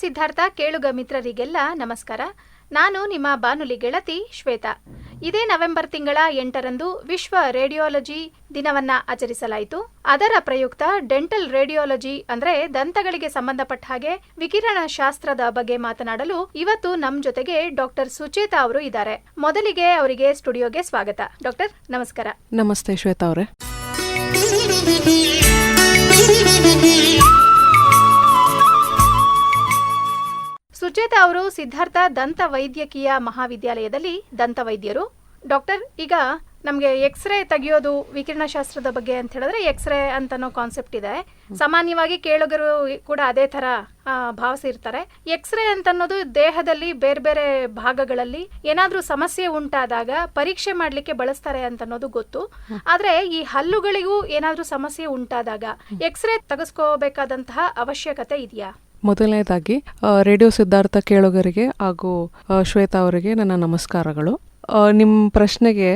ಸಿದ್ಧಾರ್ಥ ಕೇಳುಗ ಮಿತ್ರರಿಗೆಲ್ಲ ನಮಸ್ಕಾರ. ನಾನು ನಿಮ್ಮ ಬಾನುಲಿ ಗೆಳತಿ ಶ್ವೇತಾ. ಇದೇ ನವೆಂಬರ್ ತಿಂಗಳ ಎಂಟರಂದು ವಿಶ್ವ ರೇಡಿಯಾಲಜಿ ದಿನವನ್ನ ಆಚರಿಸಲಾಯಿತು. ಅದರ ಪ್ರಯುಕ್ತ ಡೆಂಟಲ್ ರೇಡಿಯಾಲಜಿ ಅಂದ್ರೆ ದಂತಗಳಿಗೆ ಸಂಬಂಧಪಟ್ಟ ಹಾಗೆ ವಿಕಿರಣ ಶಾಸ್ತ್ರದ ಬಗ್ಗೆ ಮಾತನಾಡಲು ಇವತ್ತು ನಮ್ ಜೊತೆಗೆ ಡಾಕ್ಟರ್ ಸುಚೇತಾ ಅವರು ಇದ್ದಾರೆ. ಮೊದಲಿಗೆ ಅವರಿಗೆ ಸ್ಟುಡಿಯೋಗೆ ಸ್ವಾಗತ. ಡಾಕ್ಟರ್, ನಮಸ್ಕಾರ. ನಮಸ್ತೆ ಶ್ವೇತಾ ಅವರೇ. ಸುಚೇತಾ ಅವರು ಸಿದ್ಧಾರ್ಥ ದಂತ ವೈದ್ಯಕೀಯ ಮಹಾವಿದ್ಯಾಲಯದಲ್ಲಿ ದಂತ ವೈದ್ಯರು ಡಾಕ್ಟರ್ ಈಗ ನಮಗೆ ಎಕ್ಸ್ರೇ ತೆಗೆಯೋದು ವಿಕಿರಣಶಾಸ್ತ್ರದ ಬಗ್ಗೆ ಅಂತ ಹೇಳಿದ್ರೆ ಎಕ್ಸ್ರೇ ಅಂತನೋ ಕಾನ್ಸೆಪ್ಟ್ ಇದೆ. ಸಾಮಾನ್ಯವಾಗಿ ಕೇಳುಗರು ಕೂಡ ಅದೇ ತರ ಆ, ಭಾವಿಸಿರ್ತಾರೆ. ಎಕ್ಸ್ರೇ ಅಂತ ಅನ್ನೋದು ದೇಹದಲ್ಲಿ ಬೇರೆ ಬೇರೆ ಭಾಗಗಳಲ್ಲಿ ಏನಾದರೂ ಸಮಸ್ಯೆ ಉಂಟಾದಾಗ ಪರೀಕ್ಷೆ ಮಾಡ್ಲಿಕ್ಕೆ ಬಳಸ್ತಾರೆ ಅಂತ ಅನ್ನೋದು ಗೊತ್ತು ಆದ್ರೆ ಈ ಹಲ್ಲುಗಳಿಗೂ ಏನಾದರೂ ಸಮಸ್ಯೆ ಉಂಟಾದಾಗ ಎಕ್ಸ್ರೇ ತೆಗೆಸ್ಕೋಬೇಕಾದಂತಹ ಅವಶ್ಯಕತೆ ಇದೆಯಾ? ಮೊದಲನೇದಾಗಿ ರೇಡಿಯೋ ಸಿದ್ಧಾರ್ಥ ಕೇಳುಗರಿಗೆ ಹಾಗೂ ಶ್ವೇತಾ ಅವರಿಗೆ ನನ್ನ ನಮಸ್ಕಾರಗಳು. ನಿಮ್ಮ ಪ್ರಶ್ನೆಗೆ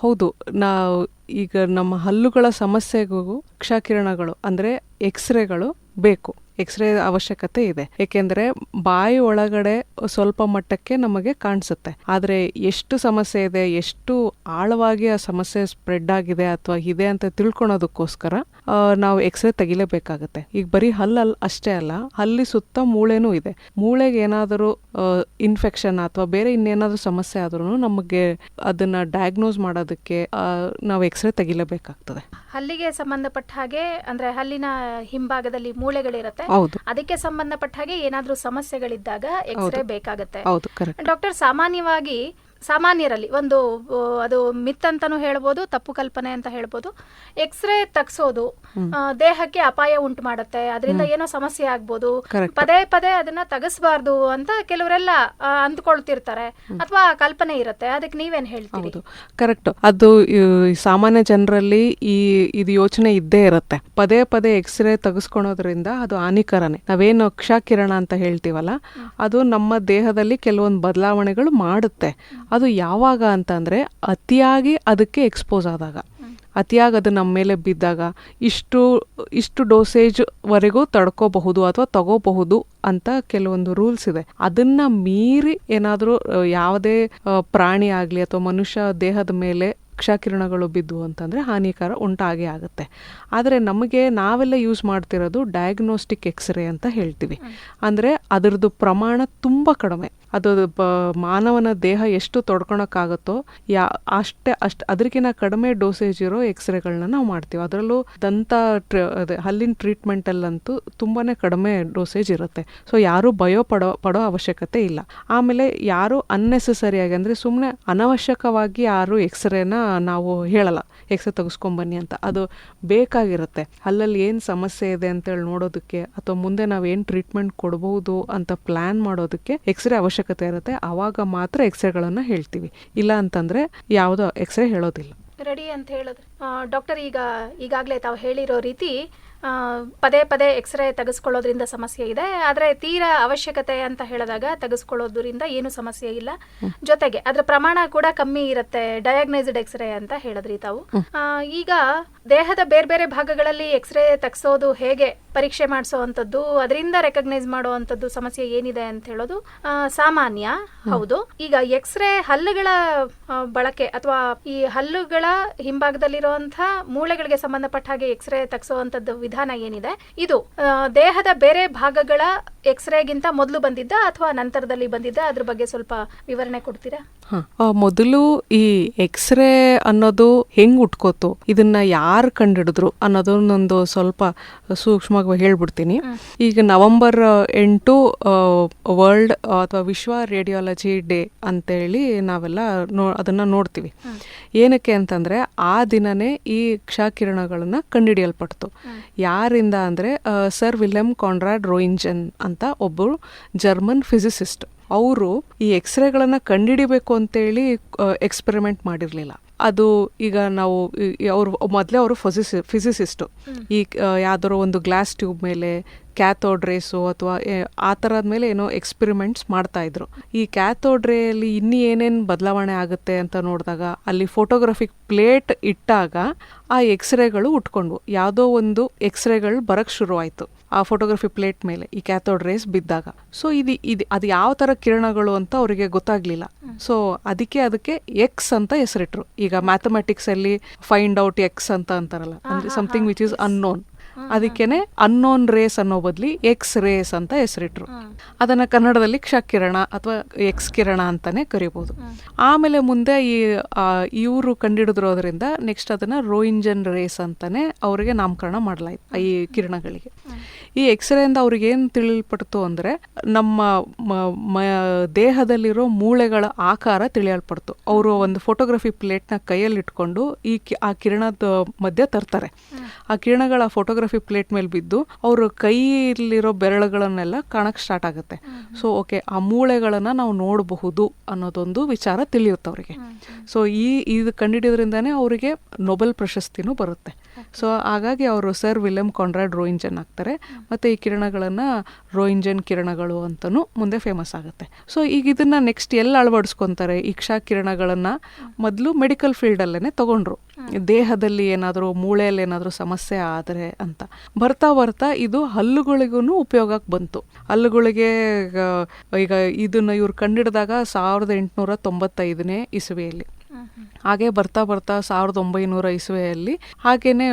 ಹೌದು, ನಾವು ಈಗ ನಮ್ಮ ಹಲ್ಲುಗಳ ಸಮಸ್ಯೆಗೂ ಕ್ಷಕಿರಣಗಳು, ಅಂದರೆ ಎಕ್ಸ್ರೇಗಳು ಬೇಕು. ಎಕ್ಸ್ರೇ ಅವಶ್ಯಕತೆ ಇದೆ. ಏಕೆಂದರೆ ಬಾಯಿ ಒಳಗಡೆ ಸ್ವಲ್ಪ ಮಟ್ಟಕ್ಕೆ ನಮಗೆ ಕಾಣಿಸುತ್ತೆ. ಆದರೆ ಎಷ್ಟು ಸಮಸ್ಯೆ ಇದೆ, ಎಷ್ಟು ಆಳವಾಗಿ ಆ ಸಮಸ್ಯೆ ಸ್ಪ್ರೆಡ್ ಆಗಿದೆ ಅಥವಾ ಇದೆ ಅಂತ ತಿಳ್ಕೊಳೋದಕ್ಕೋಸ್ಕರ ನಾವು ಎಕ್ಸ್ರೇ ತೆಗಿಲೇಬೇಕಾಗತ್ತೆ. ಈಗ ಬರೀ ಹಲ್ಲಲ್ಲಿ ಅಷ್ಟೇ ಅಲ್ಲ, ಹಲ್ಲಿ ಸುತ್ತ ಮೂಳೆನೂ ಇದೆ. ಮೂಳೆಗೆ ಏನಾದರೂ ಇನ್ಫೆಕ್ಷನ್ ಅಥವಾ ಬೇರೆ ಇನ್ನೇನಾದರೂ ಸಮಸ್ಯೆ ಆದ್ರೂ ನಮಗೆ ಅದನ್ನ ಡಯಾಗ್ನೋಸ್ ಮಾಡೋದಕ್ಕೆ ನಾವು ಎಕ್ಸ್ರೇ ತೆಗಿಲೇಬೇಕಾಗ್ತದೆ. ಹಲ್ಲಿಗೆ ಸಂಬಂಧಪಟ್ಟ ಹಾಗೆ, ಅಂದ್ರೆ ಹಲ್ಲಿನ ಹಿಂಭಾಗದಲ್ಲಿ ಮೂಳೆಗಳಿರುತ್ತೆ. ಹೌದು. ಅದಕ್ಕೆ ಸಂಬಂಧಪಟ್ಟ ಹಾಗೆ ಏನಾದ್ರೂ ಸಮಸ್ಯೆಗಳಿದ್ದಾಗ ಎಕ್ಸ್ರೇ ಬೇಕಾಗುತ್ತೆ. ಡಾಕ್ಟರ್ ಸಾಮಾನ್ಯವಾಗಿ ಸಾಮಾನ್ಯರಲ್ಲಿ ಒಂದು ಅದು ಮಿತ್ ಅಂತಾನೂ ಹೇಳ್ಬೋದು ತಪ್ಪು ಕಲ್ಪನೆ ಅಂತ ಹೇಳ್ಬೋದು. ಎಕ್ಸ್ರೇ ತಗ್ಸೋದು ದೇಹಕ್ಕೆ ಅಪಾಯ ಉಂಟು ಮಾಡುತ್ತೆ. ಅದರಿಂದ ಏನೋ ಸಮಸ್ಯೆ ಆಗ್ಬೋದು. ಪದೇ ಪದೇ ಅದನ್ನ ತಗಸ್ಬಾರ್ದು ಅಂತ ಕೆಲವರೆಲ್ಲ ಅಂದ್ಕೊಳ್ತಿರ್ತಾರೆ. ಅಥವಾ ಕಲ್ಪನೆ ಇರುತ್ತೆ. ಅದಕ್ಕೆ ನೀವೇನ್ ಹೇಳ್ತೀರಿ? ಕರೆಕ್ಟ್ ಅದು ಸಾಮಾನ್ಯ ಜನರಲ್ಲಿ ಈ ಇದು ಯೋಚನೆ ಇದ್ದೇ ಇರುತ್ತೆ. ಪದೇ ಪದೇ ಎಕ್ಸ್ರೇ ತೆಗೆಸ್ಕೊಳೋದ್ರಿಂದ ಅದು ಹಾನಿಕರನೇ. ನಾವೇನು ಕ್ಷಕಿರಣ ಅಂತ ಹೇಳ್ತೀವಲ್ಲ ಅದು ನಮ್ಮ ದೇಹದಲ್ಲಿ ಕೆಲವೊಂದು ಬದಲಾವಣೆಗಳು ಮಾಡುತ್ತೆ. ಅದು ಯಾವಾಗ ಅಂತಂದ್ರೆ ಅತಿಯಾಗಿ ಅದಕ್ಕೆ ಎಕ್ಸ್ಪೋಸ್ ಆದಾಗ. ಅತಿಯಾಗಿ ಅದು ನಮ್ಮ ಮೇಲೆ ಬಿದ್ದಾಗ ಇಷ್ಟು ಇಷ್ಟು ಡೋಸೇಜ್ ವರೆಗೂ ತಡ್ಕೋಬಹುದು ಅಥವಾ ತಗೋಬಹುದು ಅಂತ ಕೆಲವೊಂದು ರೂಲ್ಸ್ ಇದೆ. ಅದನ್ನು ಮೀರಿ ಏನಾದರೂ ಯಾವುದೇ ಪ್ರಾಣಿ ಆಗಲಿ ಅಥವಾ ಮನುಷ್ಯ ದೇಹದ ಮೇಲೆ ಕ್ಷಕಿರಣಗಳು ಬಿದ್ದು ಅಂತಂದರೆ ಹಾನಿಕರ ಉಂಟಾಗೇ ಆಗುತ್ತೆ. ಆದರೆ ನಮಗೆ ನಾವೆಲ್ಲ ಯೂಸ್ ಮಾಡ್ತಿರೋದು ಡಯಾಗ್ನೋಸ್ಟಿಕ್ ಎಕ್ಸ್ರೇ ಅಂತ ಹೇಳ್ತೀವಿ. ಅಂದರೆ ಅದರದ್ದು ಪ್ರಮಾಣ ತುಂಬ ಕಡಿಮೆ. ಅದು ಬ ಮಾನವನ ದೇಹ ಎಷ್ಟು ತೊಡ್ಕೊಳಕ್ಕಾಗುತ್ತೋ, ಯಾ, ಅಷ್ಟೇ, ಅಷ್ಟು ಅದಕ್ಕಿಂತ ಕಡಿಮೆ ಡೋಸೇಜ್ ಇರೋ ಎಕ್ಸ್ರೇಗಳನ್ನ ನಾವು ಮಾಡ್ತೀವಿ. ಅದರಲ್ಲೂ ದಂತ ಟ್ರ ಹಲ್ಲಿನ ಟ್ರೀಟ್ಮೆಂಟಲ್ಲಂತೂ ತುಂಬಾ ಕಡಿಮೆ ಡೋಸೇಜ್ ಇರುತ್ತೆ. ಸೊ ಯಾರೂ ಭಯೋ ಪಡೋ ಪಡೋ ಅವಶ್ಯಕತೆ ಇಲ್ಲ. ಆಮೇಲೆ ಯಾರು ಅನ್ನೆಸೆಸರಿಯಾಗಿ ಅಂದರೆ ಸುಮ್ಮನೆ ಅನವಶ್ಯಕವಾಗಿ ಯಾರು ಎಕ್ಸ್ರೇನ ನಾವು ಹೇಳಲ್ಲ. ಎಕ್ಸ್ರೇ ತೆಗೆಸ್ಕೊಂಬನ್ನಿ ಅಂತ. ಅದು ಬೇಕಾಗಿರುತ್ತೆ. ಅಲ್ಲಲ್ಲಿ ಏನು ಸಮಸ್ಯೆ ಇದೆ ಅಂತೇಳಿ ನೋಡೋದಕ್ಕೆ ಅಥವಾ ಮುಂದೆ ನಾವು ಏನು ಟ್ರೀಟ್ಮೆಂಟ್ ಕೊಡ್ಬೋದು ಅಂತ ಪ್ಲ್ಯಾನ್ ಮಾಡೋದಕ್ಕೆ ಎಕ್ಸ್ರೇ ಅವಶ್ಯಕತೆ ಇರುತ್ತೆ ಆವಾಗ ಮಾತ್ರ ಎಕ್ಸ್ರೇಗಳನ್ನು ಹೇಳ್ತೀವಿ. ಇಲ್ಲ ಅಂತಂದರೆ ಯಾವುದೋ ಎಕ್ಸ್ರೇ ಹೇಳೋದಿಲ್ಲ. ರೆಡಿ ಅಂತ ಹೇಳಿದ್ರೆ. ಡಾಕ್ಟರ್ ಈಗ ಈಗಾಗಲೇ ತಾವು ಹೇಳಿರೋ ರೀತಿ ಪದೇ ಪದೇ ಎಕ್ಸ್ರೇ ತೆಗೆಸ್ಕೊಳ್ಳೋದ್ರಿಂದ ಸಮಸ್ಯೆ ಇದೆ. ಆದರೆ ತೀರಾ ಅವಶ್ಯಕತೆ ಅಂತ ಹೇಳಿದಾಗ ತೆಗೆಸ್ಕೊಳ್ಳೋದ್ರಿಂದ ಏನು ಸಮಸ್ಯೆ ಇಲ್ಲ. ಜೊತೆಗೆ ಅದ್ರ ಪ್ರಮಾಣ ಕೂಡ ಕಮ್ಮಿ ಇರುತ್ತೆ ಡಯಾಗ್ನೈಸ್ಡ್ ಎಕ್ಸ್ರೇ ಅಂತ ಹೇಳಿದ್ರಿ ತಾವು. ಈಗ ದೇಹದ ಬೇರೆ ಬೇರೆ ಭಾಗಗಳಲ್ಲಿ ಎಕ್ಸ್ರೇ ತೆಗ್ಸೋದು ಹೇಗೆ ಪರೀಕ್ಷೆ ಮಾಡಿಸೋವಂಥದ್ದು ಅದರಿಂದ ರೆಕಗ್ನೈಸ್ ಮಾಡುವಂಥದ್ದು ಸಮಸ್ಯೆ ಏನಿದೆ ಅಂತ ಹೇಳೋದು ಸಾಮಾನ್ಯ. ಹೌದು. ಈಗ ಎಕ್ಸ್ರೇ ಹಲ್ಲುಗಳ ಬಳಕೆ ಅಥವಾ ಈ ಹಲ್ಲುಗಳ ಹಿಂಭಾಗದಲ್ಲಿರುವಂತಹ ಮೂಳೆಗಳಿಗೆ ಸಂಬಂಧಪಟ್ಟ ಹಾಗೆ ಎಕ್ಸ್ರೇ ತೆಗೆಸುವಂತದ್ದು ವಿಧಾನ ಏನಿದೆ? ಇದು ದೇಹದ ಬೇರೆ ಭಾಗಗಳ ಎಕ್ಸ್ರೇಗಿಂತ ಮೊದಲು ಬಂದಿದ್ದ ಅಥವಾ ನಂತರದಲ್ಲಿ ಬಂದಿದ್ದ? ಅದ್ರ ಬಗ್ಗೆ ಸ್ವಲ್ಪ ವಿವರಣೆ ಕೊಡ್ತೀರಾ? ಹಾಂ. ಮೊದಲು ಈ ಎಕ್ಸ್ರೇ ಅನ್ನೋದು ಹೆಂಗ್ ಉಟ್ಕೋತು? ಇದನ್ನ ಯಾರು ಕಂಡಿಡಿದ್ರು ಅನ್ನೋದನ್ನೊಂದು ಸ್ವಲ್ಪ ಸೂಕ್ಷ್ಮವಾಗಿ ಹೇಳ್ಬಿಡ್ತೀನಿ. ಈಗ ನವೆಂಬರ್ ಎಂಟು ವರ್ಲ್ಡ್ ಅಥವಾ ವಿಶ್ವ ರೇಡಿಯಾಲಜಿ ಡೇ ಅಂತೇಳಿ ನಾವೆಲ್ಲ ನೋ ಅದನ್ನ ನೋಡ್ತೀವಿ. ಏನಕ್ಕೆ ಅಂತಂದ್ರೆ ಆ ದಿನನೇ ಈ ಕ್ಷಕಿರಣಗಳನ್ನ ಕಂಡುಹಿಡಿಯಲ್ಪಡ್ತು ಯಾರಿಂದ ಅಂದ್ರೆ ಸರ್ ವಿಲಿಯಂ ಕಾನ್ರಾಡ್ ರೋಯಿಂಜನ್ ಅಂತ ಒಬ್ಬರು ಜರ್ಮನ್ ಫಿಸಿಸಿಸ್ಟ್ ಅವರು ಈ ಎಕ್ಸ್ರೇಗಳನ್ನ ಕಂಡುಹಿಡಿಬೇಕು ಅಂತೇಳಿ ಎಕ್ಸ್ಪೆರಿಮೆಂಟ್ ಮಾಡಿರಲಿಲ್ಲ. ಅದು ಈಗ ನಾವು ಅವರು ಮೊದಲೇ ಅವರು ಫಿಸಿಸಿಸ್ಟು ಈ ಯಾವ್ದಾರು ಒಂದು ಗ್ಲಾಸ್ ಟ್ಯೂಬ್ ಮೇಲೆ ಕ್ಯಾಥೋಡ್ ರೇಸು ಅಥವಾ ಆ ಥರದ ಮೇಲೆ ಏನೋ ಎಕ್ಸ್ಪೆರಿಮೆಂಟ್ಸ್ ಮಾಡ್ತಾ ಇದ್ರು. ಈ ಕ್ಯಾಥೋಡ್ ರೇಯಲ್ಲಿ ಇನ್ನೂ ಏನೇನು ಬದಲಾವಣೆ ಆಗುತ್ತೆ ಅಂತ ನೋಡಿದಾಗ ಅಲ್ಲಿ ಫೋಟೋಗ್ರಾಫಿಕ್ ಪ್ಲೇಟ್ ಇಟ್ಟಾಗ ಆ ಎಕ್ಸ್ರೇಗಳು ಉಟ್ಕೊಂಡ್ವು. ಯಾವುದೋ ಒಂದು ಎಕ್ಸ್ರೇಗಳು ಬರಕ್ಕೆ ಶುರುವಾಯಿತು ಆ ಫೋಟೋಗ್ರಫಿ ಪ್ಲೇಟ್ ಮೇಲೆ ಈ ಕ್ಯಾಥೋಡ್ ರೇಸ್ ಬಿದ್ದಾಗ. ಸೊ ಇದು ಇದು ಅದು ಯಾವ ಥರ ಕಿರಣಗಳು ಅಂತ ಅವರಿಗೆ ಗೊತ್ತಾಗಲಿಲ್ಲ. ಸೊ ಅದಕ್ಕೆ ಅದಕ್ಕೆ ಎಕ್ಸ್ ಅಂತ ಹೆಸರಿಟ್ರು. ಈಗ ಮ್ಯಾಥಮೆಟಿಕ್ಸ್ ಅಲ್ಲಿ ಫೈಂಡ್ ಔಟ್ ಎಕ್ಸ್ ಅಂತ ಅಂತಾರಲ್ಲ ಅಂದ್ರೆ ಸಮಥಿಂಗ್ ವಿಚ್ ಇಸ್ ಅನ್ನೋನ್ ಅದಕ್ಕೇನೆ ಅನ್ನೋನ್ ರೇಸ್ ಅನ್ನೋ ಬದ್ಲಿ ಎಕ್ಸ್ ರೇಸ್ ಅಂತ ಹೆಸರಿಟ್ರು. ಅದನ್ನ ಕನ್ನಡದಲ್ಲಿ ಕ್ಷ ಕಿರಣ ಅಥವಾ ಎಕ್ಸ್ ಕಿರಣ ಅಂತಾನೆ ಕರಿಬಹುದು ಆಮೇಲೆ ಮುಂದೆ ಈ ಇವರು ಕಂಡಿಡಿದ್ರೋದ್ರಿಂದ ನೆಕ್ಸ್ಟ್ ಅದನ್ನ ರೋಯಿಂಜನ್ ರೇಸ್ ಅಂತಾನೆ ಅವರಿಗೆ ನಾಮಕರಣ ಮಾಡಲಾಯಿತು ಈ ಕಿರಣಗಳಿಗೆ. ಈ ಎಕ್ಸ್ ರೇಯಿಂದ ಅವ್ರಿಗೆ ಏನ್ ತಿಳಿಯಲ್ಪಡ್ತು ಅಂದ್ರೆ ನಮ್ಮ ದೇಹದಲ್ಲಿರೋ ಮೂಳೆಗಳ ಆಕಾರ ತಿಳಿಯಲ್ಪಡ್ತು. ಅವರು ಒಂದು ಫೋಟೋಗ್ರಫಿ ಪ್ಲೇಟ್ನ ಕೈಯಲ್ಲಿ ಇಟ್ಕೊಂಡು ಈ ಆ ಕಿರಣದ ಮಧ್ಯೆ ತರ್ತಾರೆ. ಆ ಕಿರಣಗಳ ಫೋಟೋಗ್ರಫಿ ಪ್ಲೇಟ್ ಮೇಲೆ ಬಿದ್ದು ಅವರು ಕೈಯಲ್ಲಿರೋ ಬೆರಳುಗಳನ್ನೆಲ್ಲ ಕಾಣಕ್ಕೆ ಸ್ಟಾರ್ಟ್ ಆಗುತ್ತೆ. ಸೊ ಓಕೆ ಆ ಮೂಳೆಗಳನ್ನು ನಾವು ನೋಡಬಹುದು ಅನ್ನೋದೊಂದು ವಿಚಾರ ತಿಳಿಯುತ್ತೆ ಅವರಿಗೆ. ಸೊ ಈ ಇದು ಕಂಡುಹಿಡಿಯೋದ್ರಿಂದನೇ ಅವರಿಗೆ ನೊಬೆಲ್ ಪ್ರಶಸ್ತಿನೂ ಬರುತ್ತೆ. ಸೊ ಹಾಗಾಗಿ ಅವರು ಸರ್ ವಿಲಿಯಂ ಕಾನ್ರಾಡ್ ರೋಯಿಂಜನ್ ಆಗ್ತಾರೆ. ಮತ್ತು ಈ ಕಿರಣಗಳನ್ನು ರೋಯಿಂಜನ್ ಕಿರಣಗಳು ಅಂತಲೂ ಮುಂದೆ ಫೇಮಸ್ ಆಗುತ್ತೆ. ಸೊ ಈಗ ಇದನ್ನು ನೆಕ್ಸ್ಟ್ ಎಲ್ಲಿ ಅಳವಡಿಸ್ಕೊತಾರೆ ಇಕ್ಷಾ ಕಿರಣಗಳನ್ನ? ಮೊದಲು ಮೆಡಿಕಲ್ ಫೀಲ್ಡಲ್ಲೇ ತಗೊಂಡ್ರು. ದೇಹದಲ್ಲಿ ಏನಾದರೂ ಮೂಳೆಯಲ್ಲಿ ಏನಾದರೂ ಸಮಸ್ಯೆ ಆದರೆ ಅಂತ. ಬರ್ತಾ ಬರ್ತಾ ಇದು ಹಲ್ಲುಗಳಿಗೂ ಉಪಯೋಗಕ್ಕೆ ಬಂತು. ಹಲ್ಲುಗಳಿಗೆ ಈಗ ಇದನ್ನು ಇವ್ರು ಕಂಡಿಡಿದಾಗ ಸಾವಿರದ ಎಂಟುನೂರ ತೊಂಬತ್ತೈದನೇ ಇಸುವೆಯಲ್ಲಿ. ಹಾಗೆ ಬರ್ತಾ ಬರ್ತಾ ಸಾವಿರದ ಒಂಬೈನೂರ ಇಸುವೆಯಲ್ಲಿ ಹಾಗೇನೆ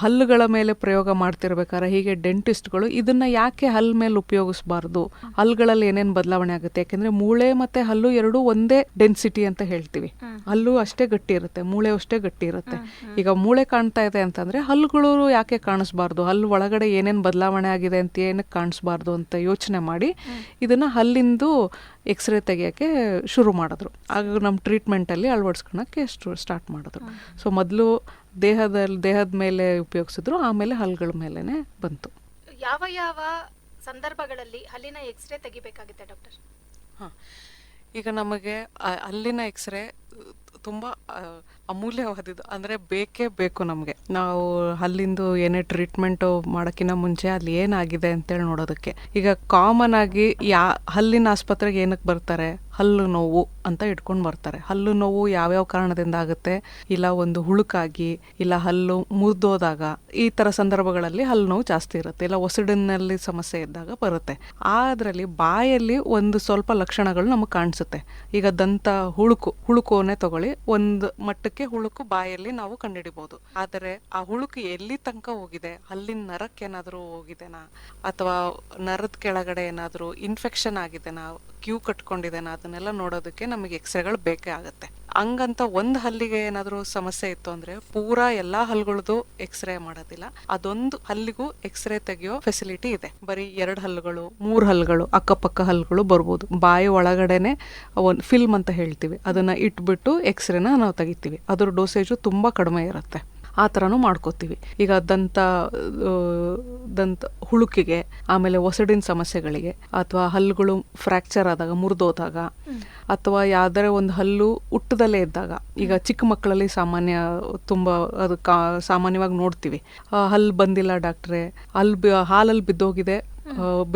ಹಲ್ಲುಗಳ ಮೇಲೆ ಪ್ರಯೋಗ ಮಾಡ್ತಿರ್ಬೇಕಾದ್ರೆ ಹೀಗೆ ಡೆಂಟಿಸ್ಟ್ಗಳು ಇದನ್ನ ಯಾಕೆ ಹಲ್ಲು ಮೇಲೆ ಉಪಯೋಗಿಸಬಾರ್ದು? ಹಲ್ಲುಗಳಲ್ಲಿ ಏನೇನು ಬದಲಾವಣೆ ಆಗುತ್ತೆ? ಯಾಕೆಂದ್ರೆ ಮೂಳೆ ಮತ್ತೆ ಹಲ್ಲು ಎರಡೂ ಒಂದೇ ಡೆನ್ಸಿಟಿ ಅಂತ ಹೇಳ್ತೀವಿ. ಹಲ್ಲು ಅಷ್ಟೇ ಗಟ್ಟಿ ಇರುತ್ತೆ ಮೂಳೆ ಅಷ್ಟೇ ಗಟ್ಟಿ ಇರುತ್ತೆ. ಈಗ ಮೂಳೆ ಕಾಣ್ತಾ ಇದೆ ಅಂತಂದ್ರೆ ಹಲ್ಲುಗಳು ಯಾಕೆ ಕಾಣಿಸ್ಬಾರ್ದು? ಹಲ್ಲು ಒಳಗಡೆ ಏನೇನು ಬದಲಾವಣೆ ಆಗಿದೆ ಅಂತ ಏನಕ್ಕೆ ಕಾಣಿಸ್ಬಾರ್ದು ಅಂತ ಯೋಚನೆ ಮಾಡಿ ಇದನ್ನ ಹಲ್ಲಿಂದು ಎಕ್ಸ್ರೇ ತೆಗಿಯೋಕ್ಕೆ ಶುರು ಮಾಡಿದ್ರು. ಆಗ ನಮ್ಮ ಟ್ರೀಟ್ಮೆಂಟಲ್ಲಿ ಅಳವಡಿಸ್ಕೊಳಕ್ಕೆ ಸ್ಟಾರ್ಟ್ ಮಾಡಿದ್ರು. ಸೊ ಮೊದಲು ದೇಹದಲ್ಲಿ ದೇಹದ ಮೇಲೆ ಉಪಯೋಗಿಸಿದ್ರು ಆಮೇಲೆ ಹಲ್ಲುಗಳ ಮೇಲೆನೆ ಬಂತು. ಯಾವ ಯಾವ ಸಂದರ್ಭಗಳಲ್ಲಿ ಹಲ್ಲಿನ ಎಕ್ಸ್ರೇ ತೆಗಿಬೇಕಾಗುತ್ತೆ ಡಾಕ್ಟರ್? ಹಾಂ ಈಗ ನಮಗೆ ಅಲ್ಲಿನ ಎಕ್ಸ್ರೇ ತುಂಬ ಅಮೂಲ್ಯವಾದದ್ದು. ಅಂದರೆ ಬೇಕೇ ಬೇಕು ನಮಗೆ. ನಾವು ಅಲ್ಲಿಂದು ಏನೇ ಟ್ರೀಟ್ಮೆಂಟು ಮಾಡೋಕ್ಕಿಂತ ಮುಂಚೆ ಅಲ್ಲಿ ಏನಾಗಿದೆ ಅಂತೇಳಿ ನೋಡೋದಕ್ಕೆ. ಈಗ ಕಾಮನ್ ಆಗಿ ಯಾ ಹಲ್ಲಿನ ಆಸ್ಪತ್ರೆಗೆ ಏನಕ್ಕೆ ಬರ್ತಾರೆ? ಹಲ್ಲು ನೋವು ಅಂತ ಇಟ್ಕೊಂಡು ಬರ್ತಾರೆ ಹಲ್ಲು ನೋವು ಯಾವ್ಯಾವ ಕಾರಣದಿಂದ ಆಗುತ್ತೆ? ಇಲ್ಲ ಒಂದು ಹುಳುಕಾಗಿ, ಇಲ್ಲ ಹಲ್ಲು ಮುರಿದೋದಾಗ, ಈ ಥರ ಸಂದರ್ಭಗಳಲ್ಲಿ ಹಲ್ಲು ನೋವು ಜಾಸ್ತಿ ಇರುತ್ತೆ. ಇಲ್ಲ ಒಸಡಿನಲ್ಲಿ ಸಮಸ್ಯೆ ಇದ್ದಾಗ ಬರುತ್ತೆ. ಅದರಲ್ಲಿ ಬಾಯಲ್ಲಿ ಒಂದು ಸ್ವಲ್ಪ ಲಕ್ಷಣಗಳು ನಮಗೆ ಕಾಣಿಸುತ್ತೆ. ಈಗ ದಂತ ಹುಳುಕು ಹುಳುಕೋನೆ ತಗೊಳ್ಳಿ. ಒಂದು ಮಟ್ಟಕ್ಕೆ ಹುಳುಕು ಬಾಯಲ್ಲಿ ನಾವು ಕಂಡುಹಿಡಿಬಹುದು ಆದರೆ ಆ ಹುಳುಕು ಎಲ್ಲಿ ತನಕ ಹೋಗಿದೆ? ಹಲ್ಲಿನ ನರಕ್ಕೆ ಏನಾದರೂ ಹೋಗಿದೆನಾ? ಅಥವಾ ನರದ ಕೆಳಗಡೆ ಏನಾದರೂ ಇನ್ಫೆಕ್ಷನ್ ಆಗಿದೆನಾ? ಕ್ಯೂ ಕಟ್ಕೊಂಡಿದ್ದೇನೆ, ಅದನ್ನೆಲ್ಲ ನೋಡೋದಕ್ಕೆ ನಮಗೆ ಎಕ್ಸ್ರೇಗಳು ಬೇಕೇ ಆಗುತ್ತೆ. ಹಂಗಂತ ಒಂದು ಹಲ್ಲಿಗೆ ಏನಾದರೂ ಸಮಸ್ಯೆ ಇತ್ತು ಅಂದ್ರೆ ಪೂರಾ ಎಲ್ಲಾ ಹಲ್ಲುಗಳದ್ದು ಎಕ್ಸ್ರೇ ಮಾಡೋದಿಲ್ಲ. ಅದೊಂದು ಹಲ್ಲಿಗೂ ಎಕ್ಸ್ರೇ ತೆಗೆಯೋ ಫೆಸಿಲಿಟಿ ಇದೆ. ಬರೀ ಎರಡು ಹಲ್ಲುಗಳು, ಮೂರು ಹಲ್ಲುಗಳು, ಅಕ್ಕಪಕ್ಕ ಹಲ್ಲುಗಳು ಬರ್ಬೋದು. ಬಾಯಿ ಒಳಗಡೆನೆ ಒಂದು ಫಿಲ್ಮ್ ಅಂತ ಹೇಳ್ತೀವಿ. ಅದನ್ನ ಇಟ್ಬಿಟ್ಟು ಎಕ್ಸ್ರೇನ ನಾವು ತೆಗಿತೀವಿ. ಅದ್ರ ಡೋಸೇಜು ತುಂಬಾ ಕಡಿಮೆ ಇರುತ್ತೆ. ಆ ಥರನೂ ಮಾಡ್ಕೋತೀವಿ. ಈಗ ದಂತ ದಂತ ಹುಳುಕಿಗೆ ಆಮೇಲೆ ಒಸಡಿನ ಸಮಸ್ಯೆಗಳಿಗೆ ಅಥವಾ ಹಲ್ಲುಗಳು ಫ್ರ್ಯಾಕ್ಚರ್ ಆದಾಗ ಮುರಿದೋದಾಗ ಅಥವಾ ಯಾವ್ದಾರ ಒಂದು ಹಲ್ಲು ಹುಟ್ಟದಲ್ಲೇ ಇದ್ದಾಗ ಈಗ ಚಿಕ್ಕ ಮಕ್ಕಳಲ್ಲಿ ಸಾಮಾನ್ಯ ತುಂಬ ಅದು ಕಾ ಸಾಮಾನ್ಯವಾಗಿ ನೋಡ್ತೀವಿ. ಹಲ್ಲು ಬಂದಿಲ್ಲ ಡಾಕ್ಟ್ರೆ ಅಲ್ಲಿ ಹಾಲಲ್ಲಿ ಬಿದ್ದೋಗಿದೆ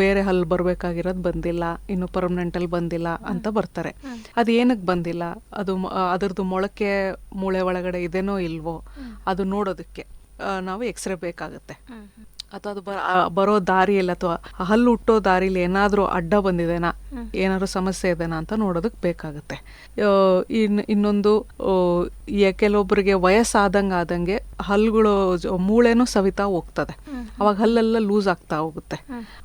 ಬೇರೆ ಹಲ್ಲು ಬರಬೇಕಾಗಿರೋದು ಬಂದಿಲ್ಲ ಇನ್ನು ಪರ್ಮನೆಂಟ್ ಅಲ್ಲಿ ಬಂದಿಲ್ಲ ಅಂತ ಬರ್ತಾರೆ. ಅದು ಏನಕ್ಕೆ ಬಂದಿಲ್ಲ? ಅದು ಅದರದ್ದು ಮೊಳಕೆ ಮೂಳೆ ಒಳಗಡೆ ಇದೇನೋ ಇಲ್ವೋ ಅದು ನೋಡೋದಕ್ಕೆ ನಾವು ಎಕ್ಸ್ರೇ ಬೇಕಾಗುತ್ತೆ. ಅಥವಾ ಅದು ಬರ- ಬರೋ ದಾರಿಯಲ್ಲಿ ಅಥವಾ ಹಲ್ಲು ಹುಟ್ಟೋ ದಾರಿಲಿ ಏನಾದರೂ ಅಡ್ಡ ಬಂದಿದೆನಾ? ಏನಾದ್ರು ಸಮಸ್ಯೆ ಇದೆನಾ ಅಂತ ನೋಡೋದಕ್ಕೆ ಬೇಕಾಗುತ್ತೆ. ಇನ್ ಇನ್ನೊಂದು ಕೆಲವೊಬ್ಬರಿಗೆ ವಯಸ್ಸಾದಂಗೆ ಆದಂಗೆ ಹಲ್ಲುಗಳು ಮೂಳೆನೂ ಸವಿತಾ ಹೋಗ್ತದೆ. ಅವಾಗ ಹಲ್ಲೆಲ್ಲ ಲೂಸ್ ಆಗ್ತಾ ಹೋಗುತ್ತೆ.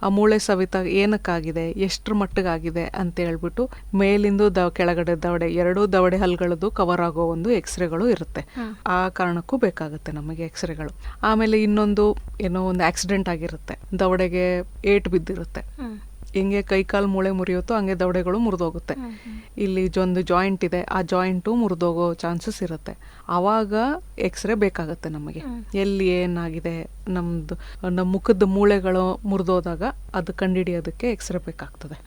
ಆ ಮೂಳೆ ಸವಿತಾ ಏನಕ್ಕಾಗಿದೆ ಎಷ್ಟ್ರ ಮಟ್ಟಿಗಾಗಿದೆ ಅಂತ ಹೇಳ್ಬಿಟ್ಟು ಮೇಲಿಂದು ದ ಕೆಳಗಡೆ ದವಡೆ ಎರಡೂ ದವಡೆ ಹಲ್ಗಳದ್ದು ಕವರ್ ಆಗೋ ಒಂದು ಎಕ್ಸ್ರೇಗಳು ಇರುತ್ತೆ. ಆ ಕಾರಣಕ್ಕೂ ಬೇಕಾಗುತ್ತೆ ನಮಗೆ ಎಕ್ಸ್ರೇಗಳು ಆಮೇಲೆ ಇನ್ನೊಂದು ಏನೋ ಒಂದು ಆಕ್ಸಿಡೆಂಟ್ ಆಗಿರುತ್ತೆ. ದವಡೆಗೆ ಏಟ್ ಬಿದ್ದಿರುತ್ತೆ. ಹೆಂಗೆ ಕೈಕಾಲು ಮೂಳೆ ಮುರಿಯುತ್ತೋ ಹಂಗೆ ದವಡೆಗಳು ಮುರಿದೋಗುತ್ತೆ. ಇಲ್ಲಿ ಒಂದು ಜಾಯಿಂಟ್ ಇದೆ ಆ ಜಾಯಿಂಟು ಮುರಿದೋಗೋ ಚಾನ್ಸಸ್ ಇರುತ್ತೆ. ಆವಾಗ ಎಕ್ಸ್ರೇ ಬೇಕಾಗುತ್ತೆ ನಮಗೆ. ಎಲ್ಲಿ ಏನಾಗಿದೆ ನಮ್ದು ನಮ್ಮ ಮುಖದ ಮೂಳೆಗಳು ಮುರಿದೋದಾಗ ಅದು ಕಂಡುಹಿಡಿಯೋದಕ್ಕೆ ಎಕ್ಸ್ರೇ ಬೇಕಾಗ್ತದೆ.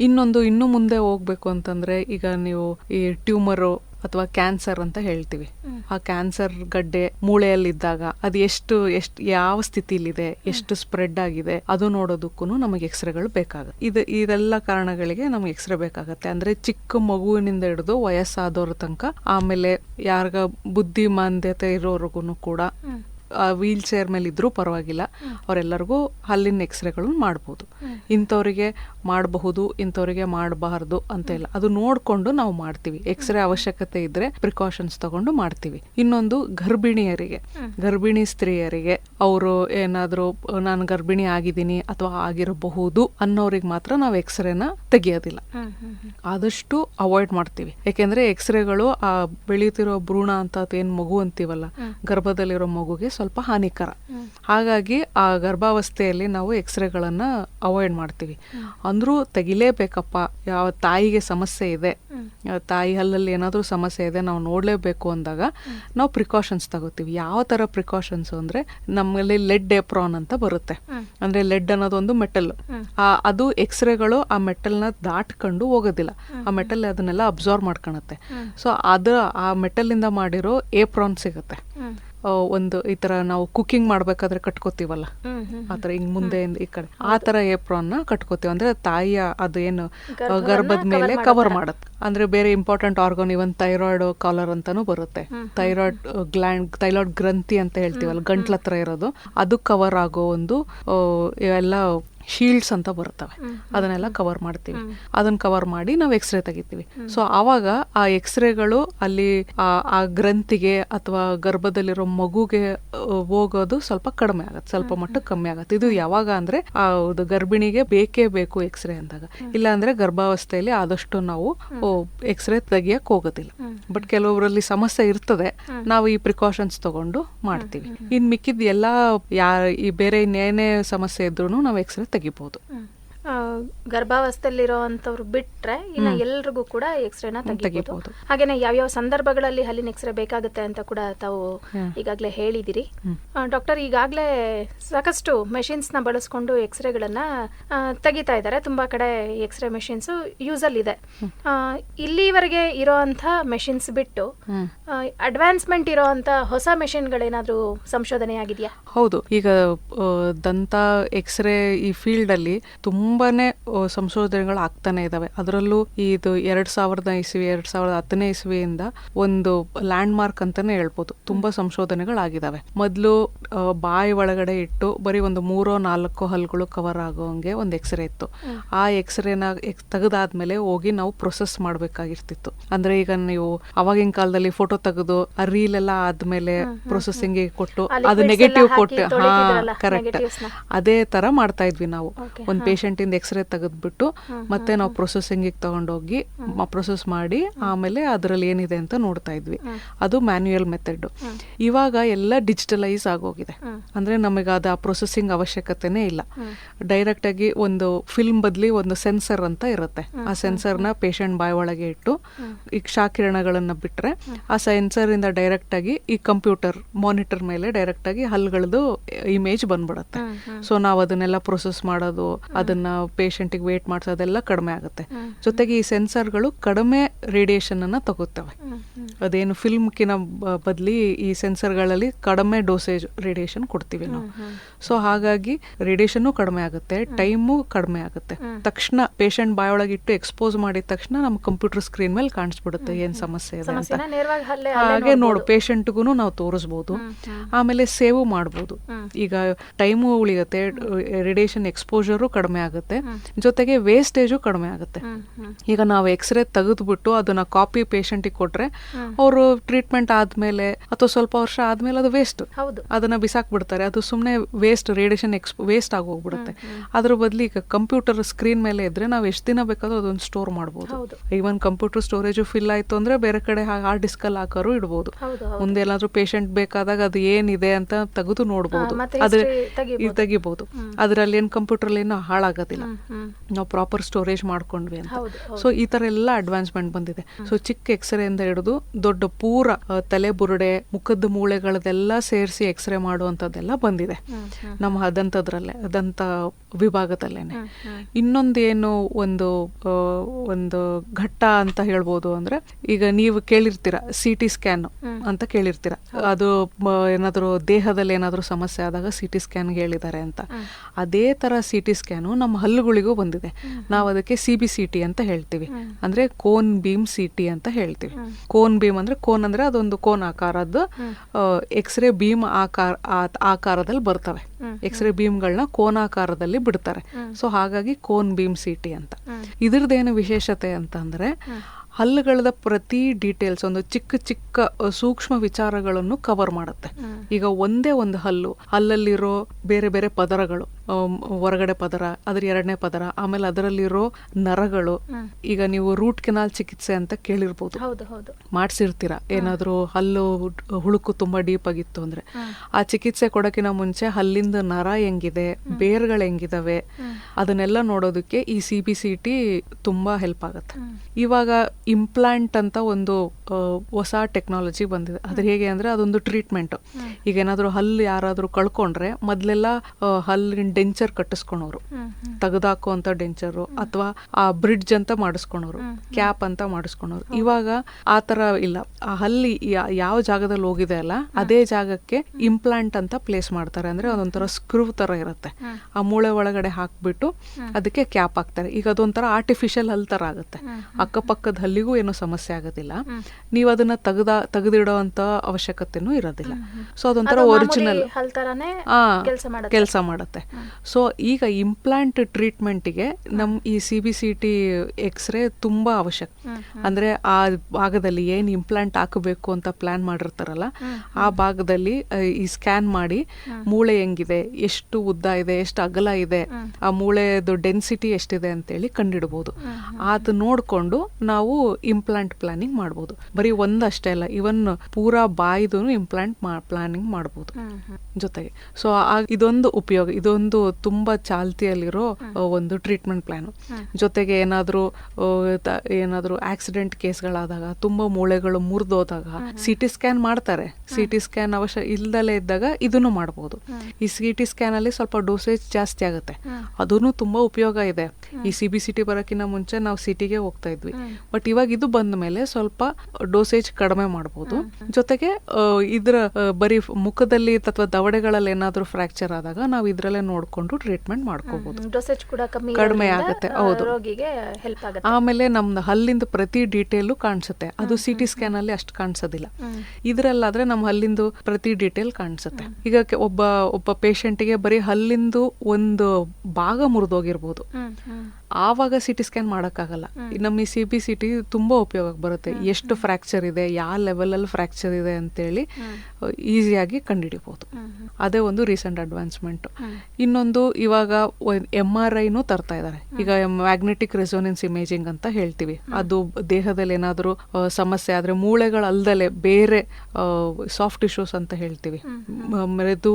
ಇನ್ನೊಂದು ಇನ್ನು ಮುಂದೆ ಹೋಗ್ಬೇಕು ಅಂತಂದ್ರೆ ಈಗ ನೀವು ಈ ಟ್ಯೂಮರು ಅಥವಾ ಕ್ಯಾನ್ಸರ್ ಅಂತ ಹೇಳ್ತೀವಿ. ಆ ಕ್ಯಾನ್ಸರ್ ಗಡ್ಡೆ ಮೂಳೆಯಲ್ಲಿದ್ದಾಗ ಅದು ಎಷ್ಟು ಎಷ್ಟು ಯಾವ ಸ್ಥಿತಿಲಿದೆ ಎಷ್ಟು ಸ್ಪ್ರೆಡ್ ಆಗಿದೆ ಅದು ನೋಡೋದಕ್ಕೂ ನಮಗೆ ಎಕ್ಸ್ರೇಗಳು ಬೇಕಾಗುತ್ತೆ. ಇದು ಇದೆಲ್ಲ ಕಾರಣಗಳಿಗೆ ನಮಗೆ ಎಕ್ಸ್ರೇ ಬೇಕಾಗತ್ತೆ. ಅಂದ್ರೆ ಚಿಕ್ಕ ಮಗುವಿನಿಂದ ಹಿಡಿದು ವಯಸ್ಸಾದವ್ರ ತನಕ ಆಮೇಲೆ ಯಾರಿಗ ಬುದ್ಧಿಮಾಂದ್ಯತೆ ಇರೋರ್ಗು ಕೂಡ. ವೀಲ್ ಚೇರ್ ಮೇಲೆ ಇದ್ರೂ ಪರವಾಗಿಲ್ಲ ಅವರೆಲ್ಲರಿಗೂ ಹಲ್ಲಿನ ಎಕ್ಸ್ರೇಗಳನ್ನು ಮಾಡ್ಬೋದು. ಇಂಥವ್ರಿಗೆ ಮಾಡಬಹುದು ಇಂಥವ್ರಿಗೆ ಮಾಡಬಾರ್ದು ಅಂತ ಇಲ್ಲ. ಅದು ನೋಡಿಕೊಂಡು ನಾವು ಮಾಡ್ತೀವಿ. ಎಕ್ಸ್ರೇ ಅವಶ್ಯಕತೆ ಇದ್ರೆ ಪ್ರಿಕಾಷನ್ಸ್ ತಗೊಂಡು ಮಾಡ್ತೀವಿ. ಇನ್ನೊಂದು ಗರ್ಭಿಣಿಯರಿಗೆ. ಗರ್ಭಿಣಿ ಸ್ತ್ರೀಯರಿಗೆ ಅವರು ಏನಾದರೂ ನಾನು ಗರ್ಭಿಣಿ ಆಗಿದ್ದೀನಿ ಅಥವಾ ಆಗಿರಬಹುದು ಅನ್ನೋರಿಗೆ ಮಾತ್ರ ನಾವು ಎಕ್ಸ್ರೇನ ತೆಗಿಯೋದಿಲ್ಲ. ಆದಷ್ಟು ಅವಾಯ್ಡ್ ಮಾಡ್ತೀವಿ. ಯಾಕೆಂದ್ರೆ ಎಕ್ಸ್ರೇಗಳು ಆ ಬೆಳೀತಿರೋ ಭ್ರೂಣ ಅಂತ ಏನ್ ಮಗು ಅಂತೀವಲ್ಲ ಗರ್ಭದಲ್ಲಿರೋ ಮಗುಗೆ ಸ್ವಲ್ಪ ಹಾನಿಕರ. ಹಾಗಾಗಿ ಆ ಗರ್ಭಾವಸ್ಥೆಯಲ್ಲಿ ನಾವು ಎಕ್ಸ್ರೇಗಳನ್ನ ಅವಾಯ್ಡ್ ಮಾಡ್ತೀವಿ. ಅಂದ್ರೂ ತೆಗಿಲೇಬೇಕಪ್ಪ. ಯಾವ ತಾಯಿಗೆ ಸಮಸ್ಯೆ ಇದೆ ತಾಯಿ ಹಲ್ಲಲ್ಲಿ ಏನಾದರೂ ಸಮಸ್ಯೆ ಇದೆ ನಾವು ನೋಡಲೇಬೇಕು ಅಂದಾಗ ನಾವು ಪ್ರಿಕಾಷನ್ಸ್ ತಗೋತೀವಿ. ಯಾವ ಥರ ಪ್ರಿಕಾಷನ್ಸ್ ಅಂದರೆ ನಮ್ಮಲ್ಲಿ ಲೆಡ್ ಎಪ್ರಾನ್ ಅಂತ ಬರುತ್ತೆ. ಅಂದರೆ ಲೆಡ್ ಅನ್ನೋದೊಂದು ಮೆಟಲ್. ಆ ಅದು ಎಕ್ಸ್ರೇಗಳು ಆ ಮೆಟಲ್ನ ದಾಟ್ಕೊಂಡು ಹೋಗೋದಿಲ್ಲ. ಆ ಮೆಟಲ್ ಅದನ್ನೆಲ್ಲ ಅಬ್ಸಾರ್ವ್ ಮಾಡ್ಕೊಳತ್ತೆ. ಸೊ ಅದು ಆ ಮೆಟಲಿಂದ ಮಾಡಿರೋ ಏಪ್ರಾನ್ ಸಿಗುತ್ತೆ. ಒಂದು ಈ ತರ ನಾವು ಕುಕಿಂಗ್ ಮಾಡ್ಬೇಕಾದ್ರೆ ಕಟ್ಕೋತೀವಲ್ಲ? ಹ್ಮ್, ಹ್ಮ್. ಆ ಥರ ಹಿಂಗ್ ಮುಂದೆ ಈ ಕಡೆ. ಆ ಥರ ಏಪ್ರಾನ್ನ ಕಟ್ಕೋತೀವಿ. ಅಂದ್ರೆ ತಾಯಿಯ ಅದು ಏನು ಗರ್ಭದ ಮೇಲೆ ಕವರ್ ಮಾಡತ್ ಮಾಡುತ್ತೆ. ಅಂದ್ರೆ ಬೇರೆ important organ even thyroid collar ಅಂತಾನು ಬರುತ್ತೆ. ಥೈರಾಯ್ಡ್ ಗ್ಲ್ಯಾಂಡ್ ಥೈರಾಯ್ಡ್ ಗ್ರಂಥಿ ಅಂತ ಹೇಳ್ತೀವಲ್ಲ ಗಂಟ್ಲ ಹತ್ರ ಇರೋದು. ಅದು ಕವರ್ ಆಗೋ ಒಂದು ಎಲ್ಲ ಶೀಲ್ಡ್ಸ್ ಅಂತ ಬರ್ತವೆ ಅದನ್ನೆಲ್ಲ ಕವರ್ ಮಾಡ್ತೀವಿ. ಅದನ್ನ ಕವರ್ ಮಾಡಿ ನಾವು ಎಕ್ಸ್ರೇ ತೆಗಿತೀವಿ. ಸೊ ಆವಾಗ ಆ ಎಕ್ಸ್ರೇಗಳು ಅಲ್ಲಿ ಆ ಗ್ರಂಥಿಗೆ ಅಥವಾ ಗರ್ಭದಲ್ಲಿರೋ ಮಗುಗೆ ಹೋಗೋದು ಸ್ವಲ್ಪ ಕಡಿಮೆ ಆಗುತ್ತೆ. ಸ್ವಲ್ಪ ಮಟ್ಟ ಕಮ್ಮಿ ಆಗುತ್ತೆ. ಇದು ಯಾವಾಗ ಅಂದ್ರೆ ಆ ಗರ್ಭಿಣಿಗೆ ಬೇಕೇ ಬೇಕು ಎಕ್ಸ್ರೇ ಅಂದಾಗ. ಇಲ್ಲ ಅಂದ್ರೆ ಗರ್ಭಾವಸ್ಥೆಯಲ್ಲಿ ಆದಷ್ಟು ನಾವು ಎಕ್ಸ್ರೇ ತೆಗಿಯಕ್ ಹೋಗೋದಿಲ್ಲ. ಬಟ್ ಕೆಲವೊಬ್ಬರಲ್ಲಿ ಸಮಸ್ಯೆ ಇರ್ತದೆ. ನಾವು ಈ ಪ್ರಿಕಾಷನ್ಸ್ ತಗೊಂಡು ಮಾಡ್ತೀವಿ. ಇನ್ ಮಿಕ್ಕಿದ ಎಲ್ಲಾ ಯಾ ಈ ಬೇರೆ ಇನ್ನೇನೇ ಸಮಸ್ಯೆ ಇದ್ರು ನಾವು ಎಕ್ಸ್ರೇ ったっけポート、うん。ಗರ್ಭಾವಸ್ಥೆಯಲ್ಲಿರೋ ಅಂಥವ್ರು ಬಿಟ್ರೆ ಇನ್ನು ಹ್ಮ್. ಎಲ್ರಿಗೂ ಕೂಡ ಎಕ್ಸ್ರೇನ ತೆಗಿಬಹುದು. ಹಾಗೇನೆ ಯಾವ್ಯಾವ ಸಂದರ್ಭಗಳಲ್ಲಿ ಹಲ್ಲಿನ ಎಕ್ಸ್ರೇ ಬೇಕಾಗುತ್ತೆ ಅಂತ ಕೂಡ ತಾವು. ಈಗಾಗಲೇ ಹೇಳಿದಿರಿ. ಡಾಕ್ಟರ್ ಈಗಾಗಲೇ ಸಾಕಷ್ಟು ಮೆಷಿನ್ಸ್ನ ಬಳಸ್ಕೊಂಡು ಎಕ್ಸ್ರೇಗಳನ್ನ ತೆಗಿತಾ ಇದ್ದಾರೆ. ತುಂಬಾ ಕಡೆ ಎಕ್ಸ್ರೇ ಮೆಷಿನ್ಸ್ ಅಲ್ಲಿ ಇದೆ. ಇಲ್ಲಿವರೆಗೆ ಇರೋಂತ ಮೆಷಿನ್ಸ್ ಬಿಟ್ಟು ಅಡ್ವಾನ್ಸ್ಮೆಂಟ್ ಇರೋಂತ ಹೊಸ ಮೆಷಿನ್ಗಳೇನಾದರೂ ಸಂಶೋಧನೆ ಆಗಿದೆಯಾ? ಹೌದು. ಈಗ ದಂತ ಎಕ್ಸ್ರೇ ಈ ಫೀಲ್ಡ್ ಅಲ್ಲಿ ತುಂಬಾನೇ ಸಂಶೋಧನೆಗಳು ಆಗ್ತಾನೆ ಇದಾವೆ. ಅದರಲ್ಲೂ ಇದು ಎರಡ್ ಸಾವಿರದ ಇಸ್ವಿ ಎರಡ್ ಸಾವಿರದ ಹತ್ತನೇ ಇಸ್ವಿಯಿಂದ ಒಂದು ಲ್ಯಾಂಡ್ ಮಾರ್ಕ್ ಅಂತಾನೆ ಹೇಳ್ಬೋದು. ತುಂಬಾ ಸಂಶೋಧನೆಗಳಾಗಿದ್ದಾವೆ ಮೊದಲು ಬಾಯಿ ಒಳಗಡೆ ಇಟ್ಟು ಬರೀ ಒಂದು ಮೂರೋ ನಾಲ್ಕೋ ಹಲ್ಗಳು ಕವರ್ ಆಗೋಂಗೆ ಒಂದು ಎಕ್ಸ್ರೇ ಇತ್ತು. ಆ ಎಕ್ಸ್ರೇನ ತೆಗೆದಾದ್ಮೇಲೆ ಹೋಗಿ ನಾವು ಪ್ರೊಸೆಸ್ ಮಾಡ್ಬೇಕಾಗಿರ್ತಿತ್ತು. ಅಂದ್ರೆ ಈಗ ನೀವು ಅವಾಗಿನ ಕಾಲದಲ್ಲಿ ಫೋಟೋ ತೆಗೆದು ಆ ರೀಲ್ ಎಲ್ಲ ಆದ್ಮೇಲೆ ಪ್ರೊಸೆಸಿಂಗ್ ಕೊಟ್ಟು ಅದು ನೆಗೆಟಿವ್ ಕೊಟ್ಟು ಹಾ ಕರೆಕ್ಟ್ ಅದೇ ತರ ಮಾಡ್ತಾ ಇದ್ವಿ ನಾವು. ಒಂದು. ಪೇಷಂಟ್ ಇಂದ ಎಕ್ಸ್ರೇ ತೆಗೆದ್ಬಿಟ್ಟು ಮತ್ತೆ ನಾವು ಪ್ರೊಸೆಸಿಂಗ್ ತಗೊಂಡೋಗಿ ಪ್ರೊಸೆಸ್ ಮಾಡಿ ಆಮೇಲೆ ಅದರಲ್ಲಿ ಏನಿದೆ ಅಂತ ನೋಡ್ತಾ ಇದ್ವಿ. ಅದು ಮ್ಯಾನ್ಯುಯಲ್ ಮೆಥಡ್ ಇವಾಗ ಎಲ್ಲ ಡಿಜಿಟಲೈಸ್ ಆಗೋಗಿದೆ. ಅಂದ್ರೆ ನಮಗೆ ಅದು ಆ ಪ್ರೊಸೆಸಿಂಗ್ ಅವಶ್ಯಕತೆನೇ ಇಲ್ಲ. ಡೈರೆಕ್ಟ್ ಆಗಿ ಒಂದು ಫಿಲ್ಮ್ ಬದಲಿ ಒಂದು ಸೆನ್ಸರ್ ಅಂತ ಇರುತ್ತೆ. ಆ ಸೆನ್ಸರ್ನ ಪೇಷಂಟ್ ಬಾಯ್ ಒಳಗೆ ಇಟ್ಟು ಈ ಕ್ಷಾಕಿರಣಗಳನ್ನ ಬಿಟ್ರೆ ಆ ಸೆನ್ಸರ್ ಇಂದ ಡೈರೆಕ್ಟ್ ಆಗಿ ಈ ಕಂಪ್ಯೂಟರ್ ಮಾನಿಟರ್ ಮೇಲೆ ಡೈರೆಕ್ಟ್ ಆಗಿ ಹಲ್ಗಳದ್ದು ಇಮೇಜ್ ಬಂದ್ಬಿಡುತ್ತೆ. ಸೊ ನಾವು ಅದನ್ನೆಲ್ಲ ಪ್ರೊಸೆಸ್ ಮಾಡೋದು ಅದನ್ನ ಪೇಷಂಟಿಗೆ ವೇಟ್ ಮಾಡಿಸೋದೆಲ್ಲ ಕಡಿಮೆ ಆಗುತ್ತೆ ಜೊತೆಗೆ ಈ ಸೆನ್ಸರ್ಗಳು ಕಡಿಮೆ ರೇಡಿಯೇಷನನ್ನು ತಗೋತವೆ. ಅದೇನು ಫಿಲ್ಮ್ಕಿನ ಬದಲಿ ಈ ಸೆನ್ಸರ್ಗಳಲ್ಲಿ ಕಡಿಮೆ ಡೋಸೇಜ್ ರೇಡಿಯೇಷನ್ ಕೊಡ್ತೀವಿ ನಾವು. ಸೊ ಹಾಗಾಗಿ ರೇಡಿಯೇಷನ್ನು ಕಡಿಮೆ ಆಗುತ್ತೆ ಟೈಮು ಕಡಿಮೆ ಆಗುತ್ತೆ. ತಕ್ಷಣ ಪೇಷಂಟ್ ಬಾಯೊಳಗಿಟ್ಟು ಎಕ್ಸ್ಪೋಸ್ ಮಾಡಿದ ತಕ್ಷಣ ನಮ್ಮ ಕಂಪ್ಯೂಟರ್ ಸ್ಕ್ರೀನ್ ಮೇಲೆ ಕಾಣಿಸ್ಬಿಡುತ್ತೆ ಏನು ಸಮಸ್ಯೆ ಇದೆ ಅಂತ ಹಾಗೆ ನೋಡು. ಪೇಷಂಟ್ಗೂ ನಾವು ತೋರಿಸ್ಬೋದು. ಆಮೇಲೆ ಸೇವ್ ಮಾಡ್ಬೋದು. ಈಗ ಟೈಮು ಉಳಿಯುತ್ತೆ ರೇಡಿಯೇಷನ್ ಎಕ್ಸ್ಪೋಜರು ಕಡಿಮೆ ಆಗುತ್ತೆ ಹ್ಮ್. ಜೊತೆಗೆ ವೇಸ್ಟೇಜು ಕಡಿಮೆ ಆಗುತ್ತೆ. ಈಗ ನಾವು ಎಕ್ಸ್ರೇ ತೆಗೆದ್ಬಿಟ್ಟು ಅದನ್ನ ಕಾಪಿ ಪೇಷಂಟಿಗೆ ಕೊಟ್ರೆ. ಅವರು ಟ್ರೀಟ್ಮೆಂಟ್ ಆದ್ಮೇಲೆ ಅಥವಾ ಸ್ವಲ್ಪ ವರ್ಷ ಆದ್ಮೇಲೆ ಅದು ವೇಸ್ಟ್ ಅದನ್ನ ಬಿಸಾಕ್ ಬಿಡ್ತಾರೆ ಅದು ಸುಮ್ಮನೆ ವೇಸ್ಟ್ ರೇಡಿಯೇಷನ್ ಎಕ್ಸ್ ವೇಸ್ಟ್ ಆಗಿ ಹೋಗ್ಬಿಡುತ್ತೆ ಅದ್ರ ಬದಲು ಈಗ ಕಂಪ್ಯೂಟರ್ ಸ್ಕ್ರೀನ್ ಮೇಲೆ ಇದ್ರೆ ನಾವು ಎಷ್ಟು ದಿನ ಬೇಕಾದ್ರೂ ಅದೊಂದು ಸ್ಟೋರ್ ಮಾಡ್ಬೋದು. ಈವನ್ ಕಂಪ್ಯೂಟರ್ ಸ್ಟೋರೇಜು ಫಿಲ್ ಆಯ್ತು ಅಂದ್ರೆ ಬೇರೆ ಕಡೆ ಹಾರ್ಡ್ ಡಿಸ್ಕಲ್ಲಿ ಹಾಕೋರು ಇಡ್ಬೋದು. ಇಡಬಹುದು ಹೌದು. ಮುಂದೆ ಎಲ್ಲಾದ್ರೂ ಪೇಷಂಟ್ ಬೇಕಾದಾಗ ಅದು ಏನಿದೆ ಅಂತ ತೆಗೆದು ನೋಡ್ಬೋದು. ಮತ್ತೆ ಅದ್ರ ತೆಗಿಬಹುದು. ಅದ್ರಲ್ಲಿ ಏನ್ ಕಂಪ್ಯೂಟರ್ ಏನು ಹಾಳಾಗೋದಿಲ್ಲ ಹ್ಮ್. ನಾವು ಪ್ರಾಪರ್ ಸ್ಟೋರೇಜ್ ಮಾಡ್ಕೊಂಡ್ವಿ ಅಂತ. ಸೊ ಈ ತರ ಎಲ್ಲ ಅಡ್ವಾನ್ಸ್ಮೆಂಟ್ ಬಂದಿದೆ. ಸೊ ಚಿಕ್ಕ ಎಕ್ಸ್ರೇ ಇಂದ ಹಿಡಿದು ದೊಡ್ಡ ಪೂರ ತಲೆ ಬುರುಡೆ ಮುಖದ ಮೂಳೆಗಳದೆಲ್ಲ ಸೇರಿಸಿ ಎಕ್ಸ್ರೇ ಮಾಡುವಂತದ್ದೆಲ್ಲ ಬಂದಿದೆ. ನಮ್ಮ ಅದಂತದ್ರಲ್ಲೇ ಅದಂತ ವಿಭಾಗದಲ್ಲೇನೆ. ಇನ್ನೊಂದೇನು ಒಂದು ಒಂದು ಘಟ್ಟ ಅಂತ ಹೇಳ್ಬೋದು ಅಂದ್ರೆ ಈಗ ನೀವು ಕೇಳಿರ್ತೀರ ಸಿ ಟಿ ಸ್ಕ್ಯಾನ್ ಅಂತ ಕೇಳಿರ್ತೀರ. ಅದು ಏನಾದರೂ ಏನಾದ್ರು ದೇಹದಲ್ಲಿ ಏನಾದ್ರು ಸಮಸ್ಯೆ ಆದಾಗ ಸಿ ಟಿ ಸ್ಕ್ಯಾನ್ ಹೇಳಿದ್ದಾರೆ ಅಂತ. ಅದೇ ತರ ಸಿ ಟಿ ಸ್ಕ್ಯಾನು ನಮ್ಮ ಹಲ್ಲುಗಳಿಗೂ ಬಂದಿದೆ. ನಾವು ಅದಕ್ಕೆ ಸಿ ಬಿ ಸಿ ಟಿ ಅಂತ ಹೇಳ್ತೀವಿ. ಅಂದ್ರೆ ಕೋನ್ ಬೀಮ್ ಸಿ ಟಿ ಅಂತ ಹೇಳ್ತೀವಿ. ಕೋನ್ ಬೀಮ್ ಅಂದ್ರೆ ಕೋನ್ ಅಂದ್ರೆ ಅದೊಂದು ಕೋನ್ ಆಕಾರದ್ದು ಎಕ್ಸ್ರೇ ಬೀಮ್ ಆಕಾರ ಆಕಾರದಲ್ಲಿ ಬರ್ತವೆ. ಎಕ್ಸ್ರೇ ಬೀಮ್ಗಳನ್ನ ಕೋನಾಕಾರದಲ್ಲಿ ಬಿಡ್ತಾರೆ. ಸೊ ಹಾಗಾಗಿ ಕೋನ್ ಬೀಮ್ ಸಿ ಟಿ ಅಂತ. ಇದ್ರದ್ದೇನು ವಿಶೇಷತೆ ಅಂತಂದ್ರೆ ಹಲ್ಲುಗಳದ ಪ್ರತಿ ಡೀಟೇಲ್ಸ್ ಒಂದು ಚಿಕ್ಕ ಚಿಕ್ಕ ಸೂಕ್ಷ್ಮ ವಿಚಾರಗಳನ್ನು ಕವರ್ ಮಾಡುತ್ತೆ. ಈಗ ಒಂದೇ ಒಂದು ಹಲ್ಲು ಹಲ್ಲಲ್ಲಿರೋ ಬೇರೆ ಬೇರೆ ಪದರಗಳು ಹೊರಗಡೆ ಪದರ ಅದ್ರ ಎರಡನೇ ಪದರ ಆಮೇಲೆ ಅದರಲ್ಲಿರೋ ನರಗಳು ಈಗ ನೀವು ರೂಟ್ ಕೆನಾಲ್ ಚಿಕಿತ್ಸೆ ಅಂತ ಕೇಳಿರ್ಬೋದು. ಮಾಡಿಸಿರ್ತೀರ? ಏನಾದರೂ ಹಲ್ಲು ಹುಳುಕು ತುಂಬಾ ಡೀಪ್ ಆಗಿತ್ತು ಅಂದ್ರೆ. ಆ ಚಿಕಿತ್ಸೆ ಕೊಡೋಕಿನ ಮುಂಚೆ ಹಲ್ಲಿಂದ ನರ ಹೆಂಗಿದೆ ಬೇರ್ಗಳು ಹೆಂಗಿದಾವೆ ಅದನ್ನೆಲ್ಲ ನೋಡೋದಕ್ಕೆ ಈ ಸಿ ಬಿ ಸಿ ಟಿ ತುಂಬಾ ಹೆಲ್ಪ್ ಆಗುತ್ತೆ. ಇವಾಗ ಇಂಪ್ಲಾಂಟ್ ಅಂತ ಒಂದು ಹೊಸ ಟೆಕ್ನಾಲಜಿ ಬಂದಿದೆ. ಅದ್ರ ಹೇಗೆ ಅಂದ್ರೆ ಅದೊಂದು ಟ್ರೀಟ್ಮೆಂಟ್ ಈಗ ಏನಾದರೂ ಹಲ್ಲು ಯಾರಾದ್ರೂ ಕಳ್ಕೊಂಡ್ರೆ ಮೊದ್ಲೆಲ್ಲಾ ಹಲ್ಲಿನ ಡೆಂಚರ್ ಕಟ್ಟಿಸ್ಕೊಳೋರು. ತೆಗೆದಾಕುವಂತ ಡೆಂಚರು ಅಥವಾ ಆ ಬ್ರಿಡ್ಜ್ ಅಂತ ಮಾಡಿಸ್ಕೊಳೋರು ಕ್ಯಾಪ್ ಅಂತ ಮಾಡಿಸ್ಕೊಳೋರು. ಇವಾಗ ಆ ತರ ಇಲ್ಲ. ಆ ಹಲ್ಲಿ ಯಾವ ಜಾಗದಲ್ಲಿ ಹೋಗಿದೆ ಅಲ್ಲ ಅದೇ ಜಾಗಕ್ಕೆ ಇಂಪ್ಲಾಂಟ್ ಅಂತ ಪ್ಲೇಸ್ ಮಾಡ್ತಾರೆ. ಅಂದ್ರೆ ಅದೊಂಥರ ಸ್ಕ್ರೂ ತರ ಇರುತ್ತೆ. ಆ ಮೂಳೆ ಒಳಗಡೆ ಹಾಕ್ಬಿಟ್ಟು ಅದಕ್ಕೆ ಕ್ಯಾಪ್ ಹಾಕ್ತಾರೆ. ಈಗ ಅದೊಂಥರ ಆರ್ಟಿಫಿಷಿಯಲ್ ಹಲ್ ತರ ಆಗುತ್ತೆ. ಅಕ್ಕಪಕ್ಕದ ಹಲ್ಲಿಗೂ ಏನೂ ಸಮಸ್ಯೆ ಆಗೋದಿಲ್ಲ. ನೀವು ಅದನ್ನ ತೆಗೆದ ತೆಗೆದಿಡೋ ಅಂತ ಅವಶ್ಯಕತೆನೂ ಇರೋದಿಲ್ಲ. ಸೊ ಅದೊಂಥರ ಒರಿಜಿನಲ್ ಕೆಲ್ಸ ಮಾಡುತ್ತೆ. ಸೊ ಈಗ ಇಂಪ್ಲಾಂಟ್ ಟ್ರೀಟ್ಮೆಂಟಿಗೆ ನಮ್ಮ ಈ C B C T X ray ತುಂಬಾ ಅವಶ್ಯಕ. ಅಂದ್ರೆ ಆ ಭಾಗದಲ್ಲಿ ಏನು ಇಂಪ್ಲಾಂಟ್ ಹಾಕಬೇಕು ಅಂತ ಪ್ಲಾನ್ ಮಾಡಿರ್ತಾರಲ್ಲ ಆ ಭಾಗದಲ್ಲಿ ಈ ಸ್ಕ್ಯಾನ್ ಮಾಡಿ ಮೂಳೆ ಹೆಂಗಿದೆ ಎಷ್ಟು ಉದ್ದ ಇದೆ ಎಷ್ಟು ಅಗಲ ಇದೆ ಆ ಮೂಳೆದು ಡೆನ್ಸಿಟಿ ಎಷ್ಟಿದೆ ಅಂತೇಳಿ ಕಂಡಿಡ್ಬೋದು. ಅದು ನೋಡ್ಕೊಂಡು ನಾವು ಇಂಪ್ಲಾಂಟ್ ಪ್ಲಾನಿಂಗ್ ಮಾಡ್ಬೋದು. ಬರೀ ಒಂದಷ್ಟೇ ಅಲ್ಲ ಇವನ್ ಪೂರಾ ಬಾಯ್ದು ಇಂಪ್ಲಾಂಟ್ ಪ್ಲಾನಿಂಗ್ ಮಾಡ್ಬೋದು. ಜೊತೆಗೆ. ಸೊ ಇದೊಂದು ಉಪಯೋಗ ಇದೊಂದು ತುಂಬಾ ಚಾಲ್ತಿಯಲ್ಲಿರೋ ಒಂದು ಟ್ರೀಟ್ಮೆಂಟ್ ಪ್ಲಾನ್ ಜೊತೆಗೆ ಏನಾದರೂ ಏನಾದರೂ ಆಕ್ಸಿಡೆಂಟ್ ಕೇಸ್ಗಳಾದಾಗ ತುಂಬಾ ಮೂಳೆಗಳು ಮುರಿದೋದಾಗ ಸಿ ಟಿ ಸ್ಕ್ಯಾನ್ ಮಾಡ್ತಾರೆ. ಸಿ ಟಿ ಸ್ಕ್ಯಾನ್ ಅವಶ್ಯ ಇಲ್ದಲೇ ಇದ್ದಾಗ ಇದನ್ನು ಮಾಡ್ಬೋದು. ಈ ಸಿ ಟಿ ಸ್ಕ್ಯಾನ್ ಅಲ್ಲಿ ಸ್ವಲ್ಪ ಡೋಸೇಜ್ ಜಾಸ್ತಿ ಆಗುತ್ತೆ. ಅದೂ ತುಂಬಾ ಉಪಯೋಗ ಇದೆ. ಈ ಸಿ ಬಿ ಸಿ ಟಿ ಬರೋಕ್ಕಿಂತ ಮುಂಚೆ ನಾವು ಸಿಟಿಗೆ ಹೋಗ್ತಾ ಇದ್ವಿ. ಬಟ್ ಇವಾಗ ಇದು ಬಂದ ಮೇಲೆ ಸ್ವಲ್ಪ ಡೋಸೇಜ್ ಕಡಿಮೆ ಮಾಡ್ಬೋದು. ಜೊತೆಗೆ ಇದರ ಬರೀ ಮುಖದಲ್ಲಿ ಅಥವಾ ದವಡೆಗಳಲ್ಲಿ ಏನಾದರೂ ಫ್ರಾಕ್ಚರ್ ಆದಾಗ ನಾವು ಇದ್ರಲ್ಲೇ ನೋಡ್ಕೊಂಡು ಟ್ರೀಟ್ಮೆಂಟ್ ಮಾಡ್ಕೋಬಹುದು ಡೋಸೇಜ್ ಕೂಡ ಕಮ್ಮಿ ಕಡಿಮೆ ಆಗುತ್ತೆ, ಹೌದು. ರೋಗಿಗೆ ಹೆಲ್ಪ್ ಆಗುತ್ತೆ. ಆಮೇಲೆ ನಮ್ದು ಹಲ್ಲಿಂದ ಪ್ರತಿ ಡೀಟೇಲು ಕಾಣಿಸುತ್ತೆ. ಅದು ಸಿ ಟಿ ಸ್ಕ್ಯಾನ್ ಅಲ್ಲಿ ಅಷ್ಟು ಕಾಣಿಸೋದಿಲ್ಲ. ಇದ್ರಲ್ಲಾದ್ರೆ ನಮ್ಮ ಹಲ್ಲಿಂದು ಪ್ರತಿ ಡೀಟೇಲ್ ಕಾಣಿಸುತ್ತೆ. ಈಗ ಒಬ್ಬ ಒಬ್ಬ ಪೇಷಂಟ್ಗೆ ಬರೀ ಹಲ್ಲಿಂದು ಒಂದು ಭಾಗ ಮುರಿದೋಗಿರ್ಬೋದು. ಆವಾಗ ಸಿ ಟಿ ಸ್ಕ್ಯಾನ್ ಮಾಡೋಕ್ಕಾಗಲ್ಲ. ನಮ್ಮ ಈ ಸಿ ಬಿ ಸಿ ಟಿ ತುಂಬಾ ಉಪಯೋಗಕ್ಕೆ ಬರುತ್ತೆ. ಎಷ್ಟು ಫ್ರಾಕ್ಚರ್ ಇದೆ ಯಾವ ಲೆವೆಲಲ್ಲಿ ಫ್ರಾಕ್ಚರ್ ಇದೆ ಅಂತೇಳಿ ಈಸಿಯಾಗಿ ಕಂಡುಹಿಡಿಬೋದು. ಅದೇ ಒಂದು ರೀಸೆಂಟ್ ಅಡ್ವಾನ್ಸ್ಮೆಂಟ್ ಇನ್ನೊಂದು ಇವಾಗ ಎಂ ಆರ್ ಐನು ತರ್ತಾ ಇದ್ದಾರೆ ಈಗ ಮ್ಯಾಗ್ನೆಟಿಕ್ ರೆಸೋನೆನ್ಸ್ ಇಮೇಜಿಂಗ್ ಅಂತ ಹೇಳ್ತೀವಿ. ಅದು ದೇಹದಲ್ಲಿ ಏನಾದರೂ ಸಮಸ್ಯೆ ಆದ್ರೆ ಮೂಳೆಗಳಲ್ದಲೆ ಬೇರೆ ಸಾಫ್ಟ್ ಟಿಶ್ಯೂಸ್ ಅಂತ ಹೇಳ್ತೀವಿ. ಮೃದು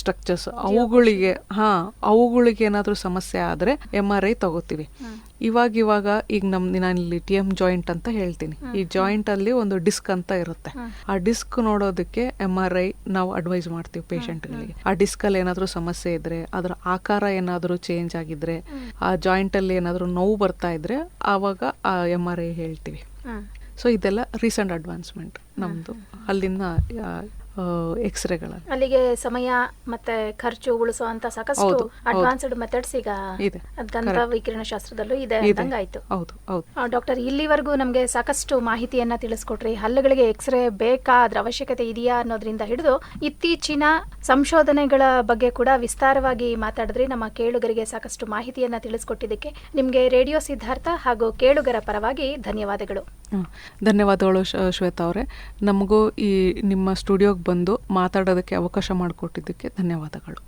ಸ್ಟ್ರಕ್ಚರ್ಸ್ ಅವುಗಳಿಗೆ ಹಾ ಅವುಗಳಿಗೆ ಏನಾದರೂ ಸಮಸ್ಯೆ ಆದ್ರೆ ಎಂ ಆರ್ ತಗೋತೀವಿ. ಇವಾಗ ಇವಾಗ ಈಗ ನಮ್ ನಾನು ಇಲ್ಲಿ ಟಿ ಎಂ ಜಾಯಿಂಟ್ ಅಂತ ಹೇಳ್ತೀನಿ. ಈ ಜಾಯಿಂಟ್ ಅಲ್ಲಿ ಒಂದು ಡಿಸ್ಕ್ ಅಂತ ಇರುತ್ತೆ. ಆ ಡಿಸ್ಕ್ ನೋಡೋದಕ್ಕೆ ಎಂ ಆರ್ ಐ ನಾವು ಅಡ್ವೈಸ್ ಮಾಡ್ತೀವಿ ಪೇಷಂಟ್ಗಳಿಗೆ. ಆ ಡಿಸ್ಕ್ ಅಲ್ಲಿ ಏನಾದರೂ ಸಮಸ್ಯೆ ಇದ್ರೆ ಅದರ ಆಕಾರ ಏನಾದರೂ ಚೇಂಜ್ ಆಗಿದ್ರೆ ಆ ಜಾಯಿಂಟ್ ಅಲ್ಲಿ ಏನಾದರೂ ನೋವು ಬರ್ತಾ ಇದ್ರೆ ಆವಾಗ ಆ ಎಂ ಆರ್ ಐ ಹೇಳ್ತೀವಿ. ಸೊ ಇದೆಲ್ಲ ರೀಸೆಂಟ್ ಅಡ್ವಾನ್ಸ್ಮೆಂಟ್ ನಮ್ದು. ಅಲ್ಲಿನ ಎಕ್ಸ್ರೇಗಳಲ್ಲಿ ಅಲ್ಲಿಗೆ ಸಮಯ ಮತ್ತೆ ಖರ್ಚು ಉಳಿಸುವಂತ ಸಾಕಷ್ಟು ಹೌದು, ಅಡ್ವಾನ್ಸ್ಡ್ ಮೆಥಡ್ಸ್ ಈಗ ಇದೆ. ವಿಕಿರಣ ಶಾಸ್ತ್ರದಲ್ಲೂ ಇದೆ ಇದೆ. ಅಂದಂಗಾಯ್ತು. ಹೌದು ಹೌದು. ಆ, ಡಾಕ್ಟರ್ ಇಲ್ಲಿವರೆಗೂ ನಮಗೆ ಸಾಕಷ್ಟು ಮಾಹಿತಿಯನ್ನ ತಿಳಿಸ್ಕೊಟ್ರಿ. ಹಲ್ಲುಗಳಿಗೆ ಎಕ್ಸ್ರೇ ಬೇಕಾ ಅದ್ರ ಅವಶ್ಯಕತೆ ಇದೆಯಾ ಅನ್ನೋದ್ರಿಂದ ಹಿಡಿದು ಇತ್ತೀಚಿನ ಸಂಶೋಧನೆಗಳ ಬಗ್ಗೆ ಕೂಡ ವಿಸ್ತಾರವಾಗಿ ಮಾತಾಡಿದ್ರಿ. ನಮ್ಮ ಕೇಳುಗರಿಗೆ ಸಾಕಷ್ಟು ಮಾಹಿತಿಯನ್ನ ತಿಳಿಸ್ಕೊಟ್ಟಿದ್ದಕ್ಕೆ ನಿಮಗೆ ರೇಡಿಯೋ ಸಿದ್ಧಾರ್ಥ ಹಾಗೂ ಕೇಳುಗರ ಪರವಾಗಿ ಧನ್ಯವಾದಗಳು. ಧನ್ಯವಾದಗಳು ಶ- ಶ್ವೇತಾ ಅವರೇ. ನಮಗೂ ಈ ನಿಮ್ಮ ಸ್ಟುಡಿಯೋಗೆ ಬಂದು ಮಾತಾಡೋದಕ್ಕೆ ಅವಕಾಶ ಮಾಡಿಕೊಟ್ಟಿದ್ದಕ್ಕೆ ಧನ್ಯವಾದಗಳು.